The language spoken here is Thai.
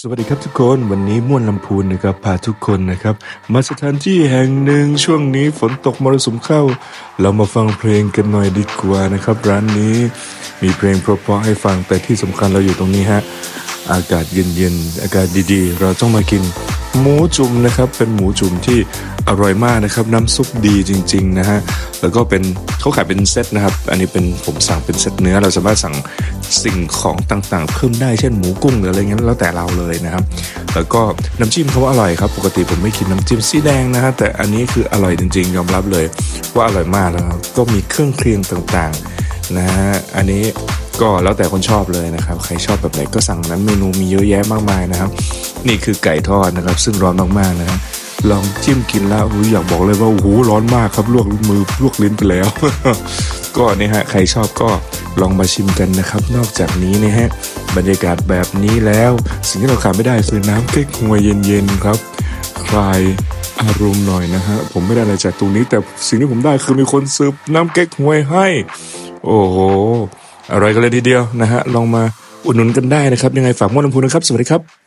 สวัสดีครับทุกคนวันนี้ม่วนลำพูนนะครับพาทุกคนนะครับ มาสถานที่แห่งหนึ่งช่วงนี้ฝนตกมรสุมเข้า เรามาฟังเพลงกันหน่อยดีกว่านะครับ ร้านนี้มีเพลงเพราะๆให้ฟังแต่ที่สำคัญเราอยู่ตรงนี้ฮะอากาศเย็นๆอากาศดีๆ เราต้องมากิน หมูจุ่มนะครับเป็นหมูจุ่มที่อร่อยมากนะครับ น้ำซุปดีจริงๆนะฮะแล้วก็เป็นเขาขายเป็นเซตนะครับ อันนี้เป็นผมสั่งเป็นเซตเนื้อเราสามารถสั่ง สิ่งของต่างๆ เพิ่มได้เช่นหมูกุ้งหรืออะไรเงี้ยแล้วแต่เราเลยนะครับ แล้วก็น้ำจิ้มเขาว่าอร่อยครับ ปกติผมไม่กินน้ำจิ้มสีแดงนะฮะแต่อันนี้คืออร่อยจริง ๆ ยอมรับเลย ว่าอร่อยมากแล้วก็มีเครื่องเคียงต่างๆนะฮะอันนี้ก็แล้วแต่คนชอบเลยนะครับ ใครชอบแบบไหนก็สั่งนั้นเมนูมีเยอะแยะมากมายนะครับ นี่คือไก่ทอดนะครับ ซึ่งร้อนมากๆนะฮะลองจิ้มกินแล้วอยากบอกเลยว่าโอ้โหร้อนมากครับลวกมือลวกลิ้นไปแล้ว ก็เนี่ยฮะใครชอบก็ ลองมาชิมกันนะครับ นอกจากนี้นะฮะบรรยากาศแบบนี้แล้ว สิ่งที่เราขาดไม่ได้คือน้ำเก๊กฮวยเย็นๆครับคลายอารมณ์หน่อยนะฮะผมไม่ได้อะไรจากตรงนี้ แต่สิ่งที่ผมได้คือมีคนซื้อน้ำเก๊กฮวยให้ โอ้โหอะไรกันเลยทีเดียวนะฮะลองมาอุดหนุนกันได้นะครับ ยังไงฝากมวนลำพูนะครับ สวัสดีครับ